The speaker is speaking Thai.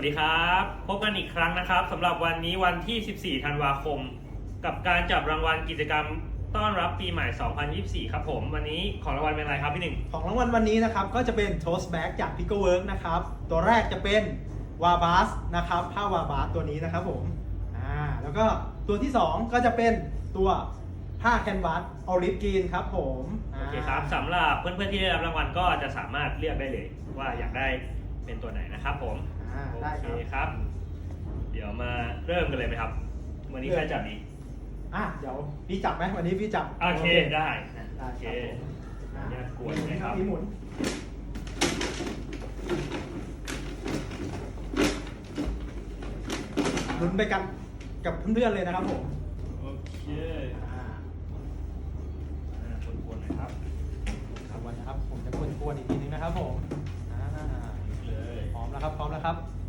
สวัสดีครับ พบกันอีกครั้งนะครับสำหรับวันนี้วันที่ 14 ธันวาคม กับการจับรางวัลกิจกรรมต้อนรับปีใหม่ 2024 ครับผม วันนี้ของรางวัลเป็นอะไรครับพี่หนึ่งของรางวัลวันนี้นะครับก็จะเป็น Toast Bag จาก p i c o w o r k นะครับ ตัวแรกจะเป็น w a b a s นะครับผ้าวาบาสตัวนี้นะครับผมอ่าแล้วก็ตัวที่ 2 ก็จะเป็นตัวผ้าแคนวาสออลิฟกรีนครับผมโอเคครับสำหรับเพื่อนๆที่ได้รับรางวัลก็จะสามารถเลือกได้เลยว่าอยากได้ เป็นตัวไหนนะครับผมอ่าโอได้เคครับครับ เดี๋ยวมาเริ่มกันเลยไหมครับ วันนี้ใครจับดีอะเดี๋ยวพี่จับไหมวันนี้พี่จับโอเคได้ได้โอเคครับผมญาตกวนนะครับ พี่หมุนลุ้นไปกันกับเพื่อนๆเลยนะครับผมโอเคอ่าอ่ากวนๆหน่อยครับ ครับวันนะครับ ผมจะกวนๆอีกทีนึงนะครับผม ครับพร้อมแล้วครับ